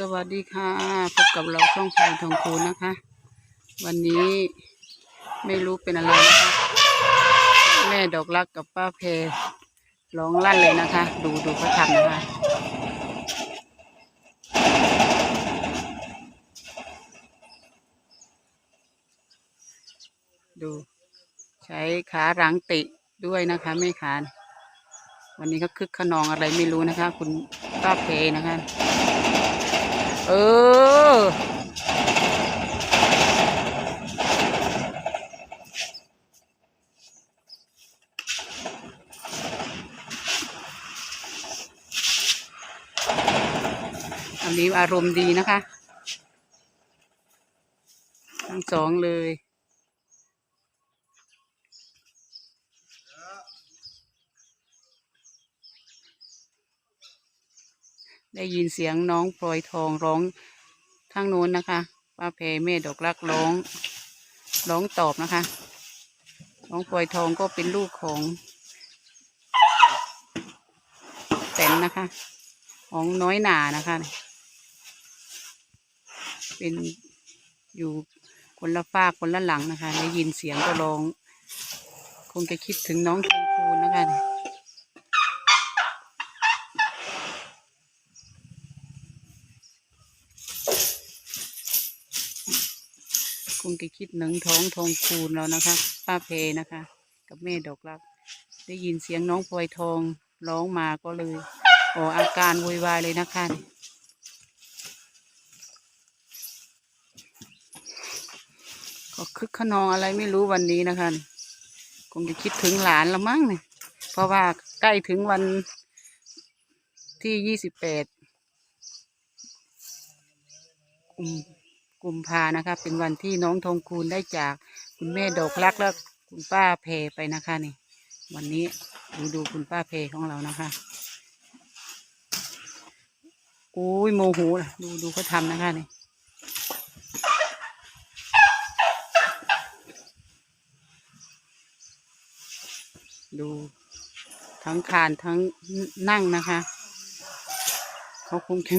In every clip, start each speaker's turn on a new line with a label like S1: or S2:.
S1: สวัสดีค่ะพบกับเราช่องพายทองคูณนะคะ วันนี้ไม่รู้เป็นอะไรนะคะแม่ดอกรักกับป้าเพร้องลั่นเลยนะคะ ดูดูเขาทำนะคะดู ใช้ขาหลังติด้วยนะคะแม่ขานวันนี้ก็คึกขนองอะไรไม่รู้นะคะ คุณป้าเพนะคะ เออ อันนี้อารมณ์ดีนะคะ ทั้งสองเลย ได้ยินเสียงน้องพลอยทองร้องข้างโน้นนะคะป้าเพเมดอกรักร้อง ร้องตอบนะคะ น้องพลอยทองก็เป็นลูกของแตนนะคะ ของน้อยหนานะคะ เป็นอยู่คนละฝากคนละหลังนะคะ ได้ยินเสียงก็ร้อง คงจะคิดถึงน้องทองคูณนะคะ คงจะคิดหนังท้องทองคูณแล้วนะคะ ป้าเพนะคะ กับแม่ดอกรัก ได้ยินเสียงน้องพลอยทองร้องมาก็เลยออกอาการโวยวายเลยนะคะก็คึกขนองอะไรไม่รู้วันนี้นะคะ คงจะคิดถึงหลานละมั้งเนี่ยเพราะว่าใกล้ถึงวันที่ยี่สิบแปด กุมภานะคะ เป็นวันที่น้องทองคูณได้จากคุณแม่ดอกรักและคุณป้าเพไปนะคะนี่ วันนี้ดูดูคุณป้าเพของเรานะคะโอ้ยโมโหล่ะดูดูเขาทำนะคะนี่ดูทั้งคานทั้งนั่งนะคะ เขาคงจะ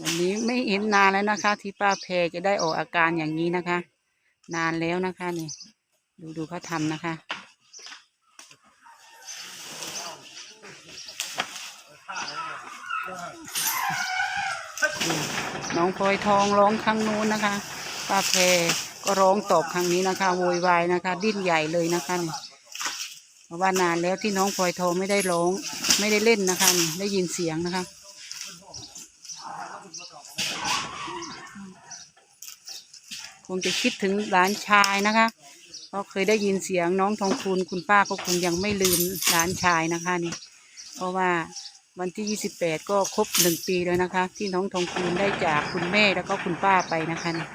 S1: วันนี้ไม่เห็นนานแล้วนะคะ ที่ป้าเพจะได้ออกอาการอย่างนี้นะคะ นานแล้วนะคะนี่ดูดูเขาทำนะคะน้องพลอยทองร้องครั้งนู้นนะคะป้าเพก็ร้องตอบครั้งนี้นะคะโวยวายนะคะ ดิ้นใหญ่เลยนะคะเนี่เพราะว่านานแล้วที่น้องพลอยทองไม่ได้ร้อง ไม่ได้เล่นนะคะนี่ได้ยินเสียงนะคะ คงจะคิดถึงหลานชายนะคะเพราะเคยได้ยินเสียงน้องทองคูณคุณป้าก็คงยังไม่ลืมหลานชายนะคะนี่ เพราะว่าวันที่ยี่สิบแปดก็ครบหนึ่งปีแล้วนะคะ ที่น้องทองคูณได้จากคุณแม่แล้วก็คุณป้าไปนะคะนี่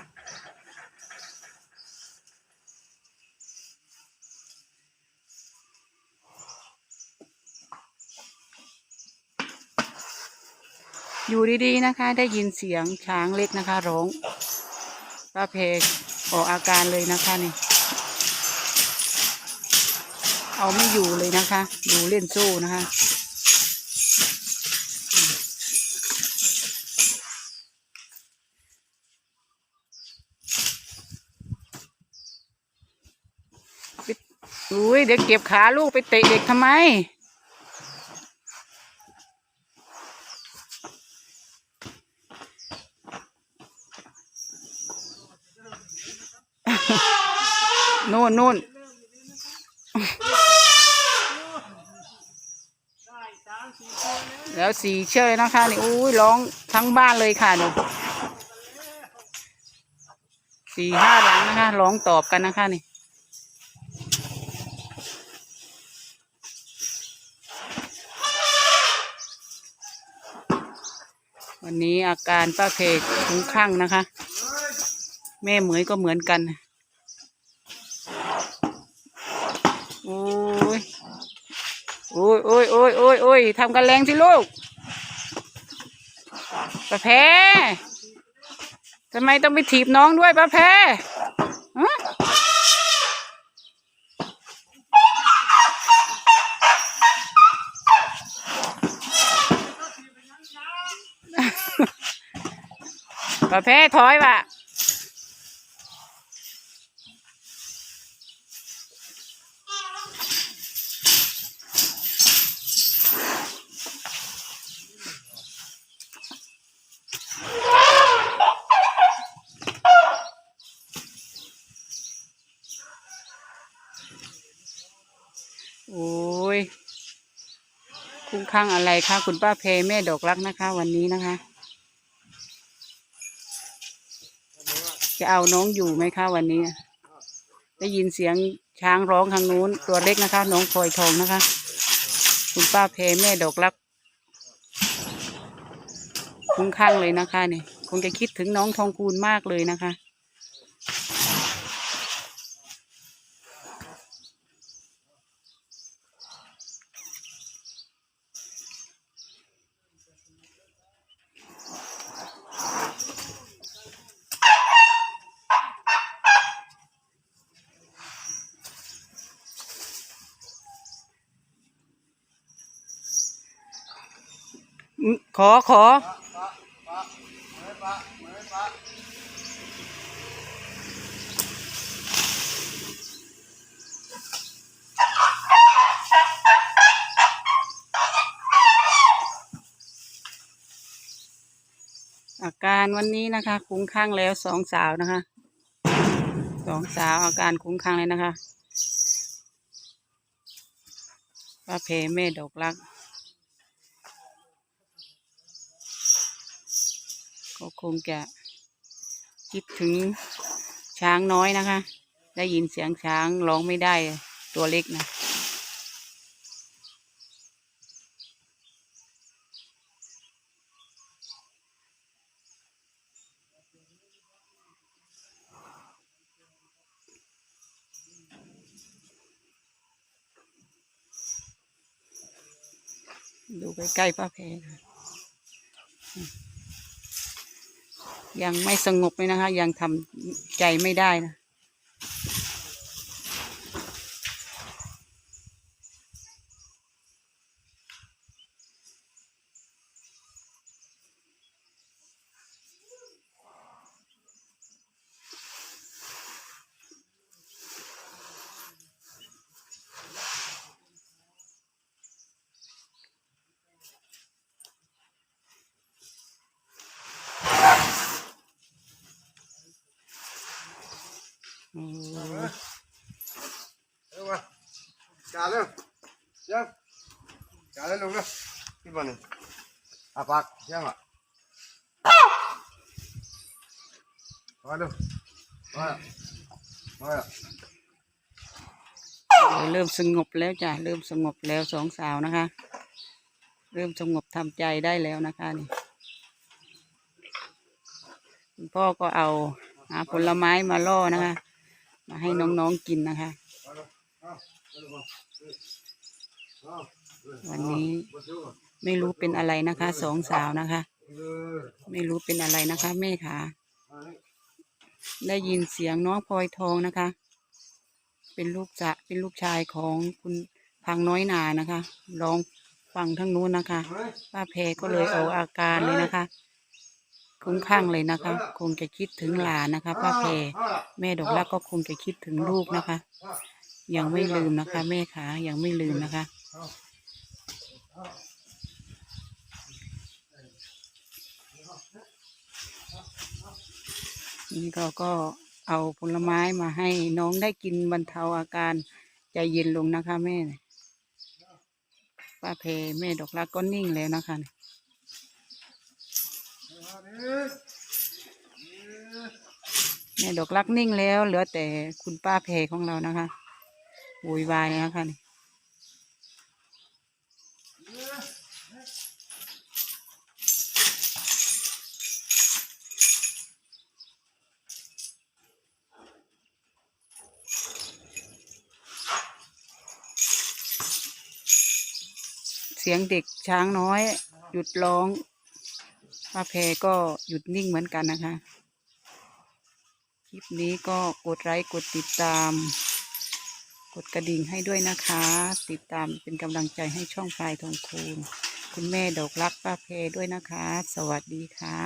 S1: อยู่ดีๆนะคะ ได้ยินเสียงช้างเล็กนะคะ ร้องป้าเพกออกอาการเลยนะคะนี่เอาไม่อยู่เลยนะคะ ดูเล่นโซ่นะคะอุ้ยเดี๋ยวเก็บขาลูกไปเตะเด็กทำไม นู่นนู่นแล้วสีเชยนะคะนี่อุ้ยร้องทั้งบ้านเลยค่ะหนูสี่ห้าหลังนะคะร้องตอบกันนะคะนี่วันนี้อาการป้าเพกคลุ้มคลั่งนะคะ แม่เหมยก็เหมือนกัน โอ้ยโอ้ยโอ้ยโอ้ยโอ้ยอยทำกันแรงสิลูกป้าแพทำไมต้องไปถีบน้องด้วยป้าแพประเภทถอยว่ะ ข้างอะไรคะคุณป้าเพแม่ดอกรักนะคะ วันนี้นะคะ จะเอาน้องอยู่ไหมคะวันนี้ ได้ยินเสียงช้างร้องทางนู้น ตัวเล็กนะคะ น้องพลอยทองนะคะ คุณป้าเพแม่ดอกรักคุ้มข้างเลยนะคะนี่คงจะคิดถึงน้องทองคูณมากเลยนะคะ อืม ขอขออาการวันนี้นะคะ คุ้มข้างแล้วสองสาวนะคะสองสาวอาการคุ้มข้างเลยนะคะป้าเพแม่ดอกรัก ก็คงจะคิดถึงช้างน้อยนะคะ ได้ยินเสียงช้างร้องไม่ได้ตัวเล็กนะดูใกล้ๆป้าเพน ยังไม่สงบเลยนะคะ ยังทำใจไม่ได้นะ
S2: เร็วมาจ่าเร็วยังจ่าเร็วลงเร็วขึ้นมาหนึ่อาปากยังอะมาเร็วมามา
S1: เริ่มสงบแล้วจ้ะเริ่มสงบแล้วสองสาวนะคะ เริ่มสงบทำใจได้แล้วนะคะนี่คุณพ่อก็เอาหาผลไม้มาล่อนะคะ มาให้น้องๆกินนะคะ วันนี้ไม่รู้เป็นอะไรนะคะสองสาวนะคะ ไม่รู้เป็นอะไรนะคะแม่ค่ะได้ยินเสียงน้องพลอยทองนะคะ เป็นลูกจะเป็นลูกชายของคุณพังน้อยนานะคะร้องฟังทั้งนู้นนะคะป้าแพรก็เลยเอาอาการเลยนะคะ คุ้มข้างเลยนะคะ คงจะคิดถึงหลานนะคะป้าแพแม่ดอกรักก็คงจะคิดถึงลูกนะคะ ยังไม่ลืมนะคะ แม่ขายังไม่ลืมนะคะนี่ก็ก็เอาผลไม้มาให้น้องได้กินบรรเทาอาการใจเย็นลงนะคะ แม่ป้าเพแม่ดอกรักก็นิ่งแล้วนะคะ แม่ดอกรักนิ่งแล้ว เหลือแต่คุณป้าเพของเรานะคะโวยวายนะคะนี่เสียงเด็กช้างน้อย หยุดร้อง ป้าเพก็หยุดนิ่งเหมือนกันนะคะ คลิปนี้ก็กดไลค์กดติดตาม กดกระดิ่งให้ด้วยนะคะ ติดตามเป็นกำลังใจให้ช่องพลายทองคูณคุณแม่ดอกรักป้าเพด้วยนะคะ สวัสดีค่ะ